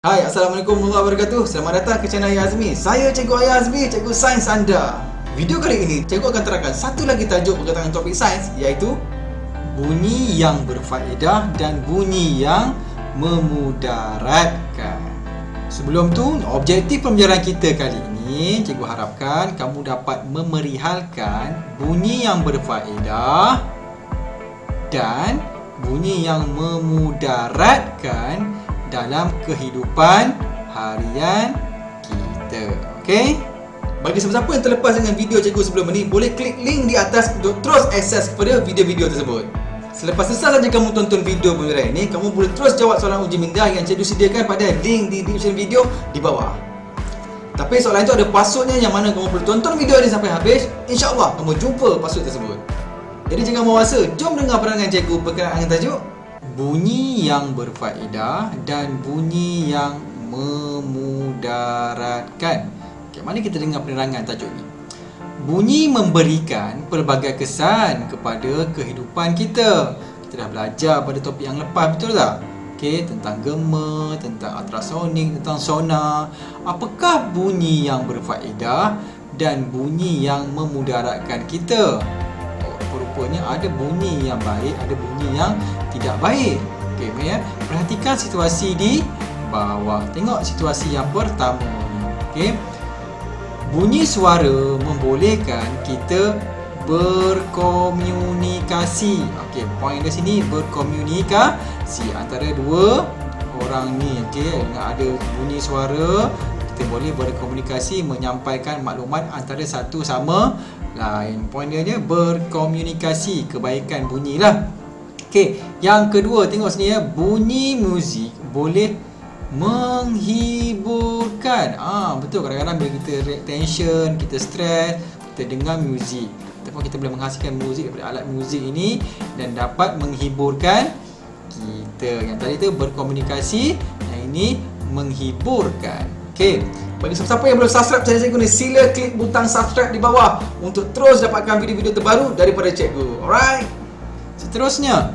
Hai, Assalamualaikum warahmatullahi wabarakatuh. Selamat datang ke channel Ayah Azmi. Saya Cikgu Ayah Azmi, Cikgu Sains anda. Video kali ini, Cikgu akan terangkan satu lagi tajuk berkaitan topik sains iaitu bunyi yang berfaedah dan bunyi yang memudaratkan. Sebelum tu, objektif pembelajaran kita kali ini, Cikgu harapkan kamu dapat memerihalkan bunyi yang berfaedah dan bunyi yang memudaratkan dalam kehidupan harian kita. Okey? Bagi siapa-siapa yang terlepas dengan video cikgu sebelum ini, boleh klik link di atas untuk terus akses kepada video-video tersebut. Selepas selesai saja kamu tonton video pembelajaran ini, kamu boleh terus jawab soalan uji minda yang cikgu sediakan pada link di description video di bawah. Tapi soalan itu ada passwordnya yang mana kamu perlu tonton video ini sampai habis. InsyaAllah kamu jumpa password tersebut. Jadi jangan mau rasa, jom dengar perangan cikgu berkenaan dengan tajuk bunyi yang berfaedah dan bunyi yang memudaratkan. Okay, mari kita dengar penerangan tajuk ni. Bunyi memberikan pelbagai kesan kepada kehidupan kita. Kita dah belajar pada topik yang lepas, betul tak? Okey, tentang gema, tentang ultrasonik, tentang sonar. Apakah bunyi yang berfaedah dan bunyi yang memudaratkan kita? Rupanya ada bunyi yang baik, ada bunyi yang tidak baik. Okey, ya. Perhatikan situasi di bawah. Tengok situasi yang pertama. Okey. Bunyi suara membolehkan kita berkomunikasi. Okey, poin di sini berkomunikasi antara dua orang ni. Okey, ada bunyi suara kita boleh berkomunikasi menyampaikan maklumat antara satu sama lain. Poin dia berkomunikasi kebaikan bunyi lah. Okey, yang kedua tengok sini ya, bunyi muzik boleh menghiburkan. Ah, betul kadang-kadang bila kita tension, kita stres, kita dengar muzik. Ataupun kita boleh menghasilkan muzik daripada alat muzik ini dan dapat menghiburkan kita. Yang tadi tu berkomunikasi, yang ini menghiburkan. Okey. Bagi siapa-siapa yang belum subscribe channel cikgu ni, sila klik butang subscribe di bawah untuk terus dapatkan video-video terbaru daripada cikgu. Alright. Seterusnya,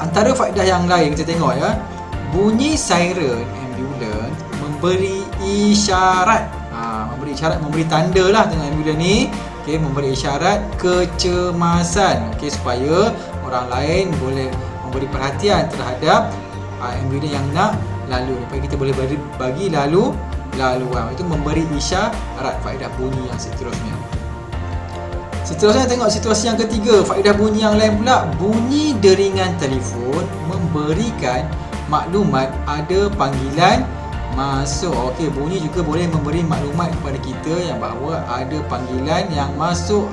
antara faedah yang lain kita tengok ya, bunyi siren ambulans memberi isyarat. Ha, memberi isyarat, memberi tanda lah dengan ambulans ni. Okay, memberi isyarat kecemasan. Okay, supaya orang lain boleh memberi perhatian terhadap uh, ambulans yang nak lalu. Supaya kita boleh bagi, bagi lalu laluan itu memberi isyarat faedah bunyi yang seterusnya. Seterusnya tengok situasi yang ketiga. Faedah bunyi yang lain pula. Bunyi deringan telefon memberikan maklumat ada panggilan masuk. Okey bunyi juga boleh memberi maklumat kepada kita yang bahawa ada panggilan yang masuk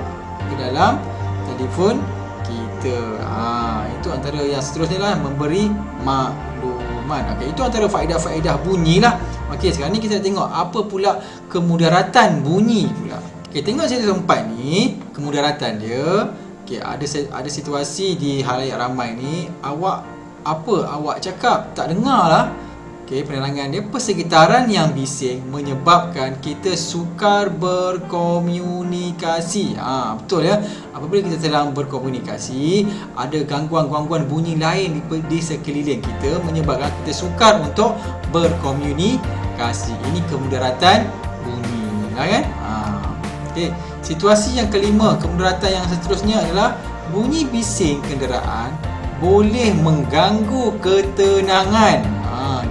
ke dalam telefon kita. Ha, itu antara yang seterusnya lah. Memberi maklumat Rahman. Okey, itu antara faedah-faedah bunyi lah. Okey, sekarang ni kita tengok apa pula kemudaratan bunyi pula. Okey, tengok cerita tempat ni, kemudaratan dia. Okey, ada ada situasi di halayak ramai ni, awak apa awak cakap tak dengar lah. Okey, penerangan dia persekitaran yang bising menyebabkan kita sukar berkomunikasi. Ha, betul ya. Apabila kita sedang berkomunikasi, ada gangguan-gangguan bunyi lain di, di sekeliling kita menyebabkan kita sukar untuk berkomunikasi. Ini kemudaratan bunyi, ya kan? Ha. Okey, situasi yang kelima, kemudaratan yang seterusnya adalah bunyi bising kenderaan boleh mengganggu ketenangan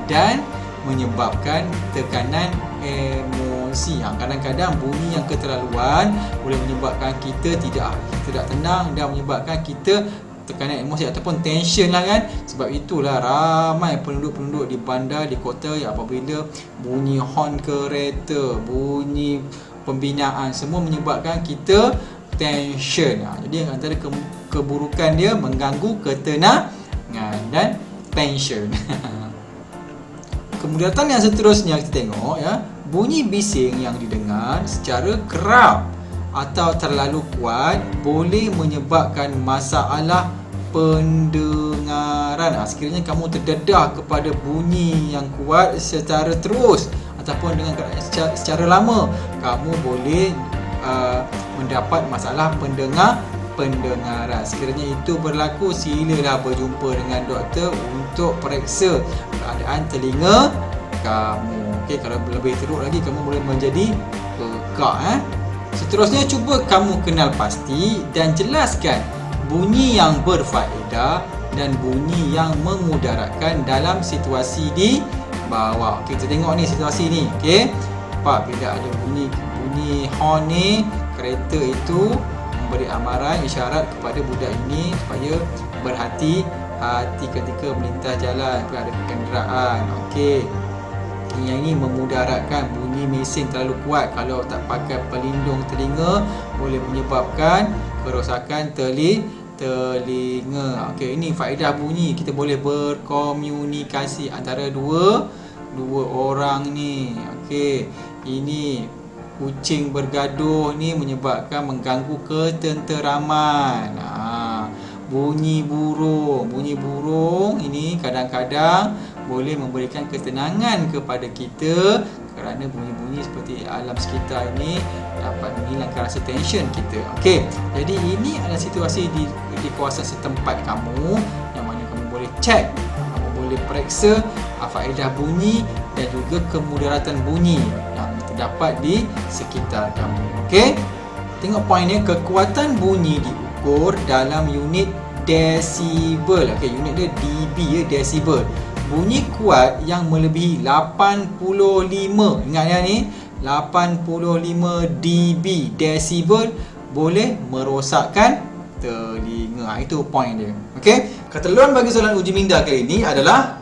dan menyebabkan tekanan emosi. Ha, kadang-kadang bunyi yang keterlaluan boleh menyebabkan kita tidak tidak tenang dan menyebabkan kita tekanan emosi ataupun tension lah kan. Sebab itulah ramai penduduk-penduduk di bandar di kota yang apabila bunyi horn kereta bunyi pembinaan semua menyebabkan kita tension. Ha, jadi antara ke- keburukan dia mengganggu ketenangan dan tension Kemudian yang seterusnya kita tengok ya, bunyi bising yang didengar secara kerap atau terlalu kuat boleh menyebabkan masalah pendengaran. Ha, sekiranya kamu terdedah kepada bunyi yang kuat secara terus ataupun dengan secara, secara lama, kamu boleh uh, mendapat masalah pendengar pendengaran. Sekiranya itu berlaku, silalah berjumpa dengan doktor untuk periksa keadaan telinga kamu. Okey, kalau lebih teruk lagi kamu boleh menjadi pekak eh. Seterusnya cuba kamu kenal pasti dan jelaskan bunyi yang berfaedah dan bunyi yang memudaratkan dalam situasi di bawah. Kita tengok ni situasi ni. Okey. Nampak bila ada bunyi bunyi horn ni, kereta itu memberi amaran isyarat kepada budak ini supaya berhati hati ketika melintas jalan jika ada kenderaan. Okey. Yang ini memudaratkan bunyi mesin terlalu kuat kalau tak pakai pelindung telinga boleh menyebabkan kerosakan teli telinga. Okey, ini faedah bunyi. Kita boleh berkomunikasi antara dua dua orang ni. Okey. Ini kucing bergaduh ni menyebabkan mengganggu ketenteraman. Ha, bunyi burung, bunyi burung ini kadang-kadang boleh memberikan ketenangan kepada kita kerana bunyi-bunyi seperti alam sekitar ini dapat menghilangkan rasa tension kita. Okey. Jadi ini adalah situasi di di kawasan setempat kamu yang mana kamu boleh check, kamu boleh periksa faedah bunyi dan juga kemudaratan bunyi yang terdapat di sekitar kamu. Okey? Tengok poin ni, kekuatan bunyi diukur dalam unit desibel. Okey, unit dia dB ya, desibel. Bunyi kuat yang melebihi 85. Ingat ya ni, 85 dB desibel boleh merosakkan telinga. Ha, itu poin dia. Okey? Keteluan bagi soalan uji minda kali ini adalah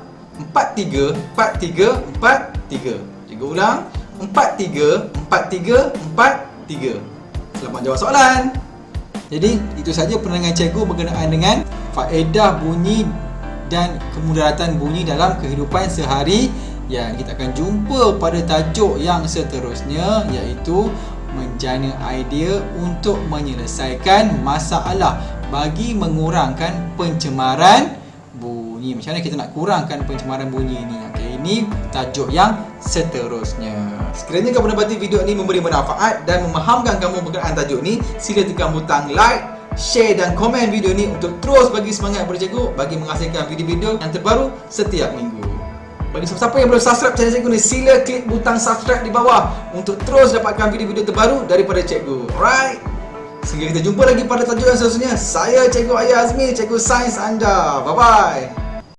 43 43 43. Cikgu ulang. 43 43 43. Selamat jawab soalan. Jadi itu saja penerangan cikgu berkenaan dengan faedah bunyi dan kemudaratan bunyi dalam kehidupan sehari yang kita akan jumpa pada tajuk yang seterusnya iaitu menjana idea untuk menyelesaikan masalah bagi mengurangkan pencemaran bunyi. Macam mana kita nak kurangkan pencemaran bunyi ini? Ini tajuk yang seterusnya. Sekiranya kamu dapati video ini memberi manfaat dan memahamkan kamu berkenaan tajuk ini, sila tekan butang like, share dan komen video ini untuk terus bagi semangat kepada cikgu bagi menghasilkan video-video yang terbaru setiap minggu. Bagi siapa yang belum subscribe channel cikgu ni, sila klik butang subscribe di bawah untuk terus dapatkan video-video terbaru daripada cikgu. Alright? Sehingga kita jumpa lagi pada tajuk yang seterusnya. Saya Cikgu Ayah Azmi, Cikgu Sains anda. Bye-bye.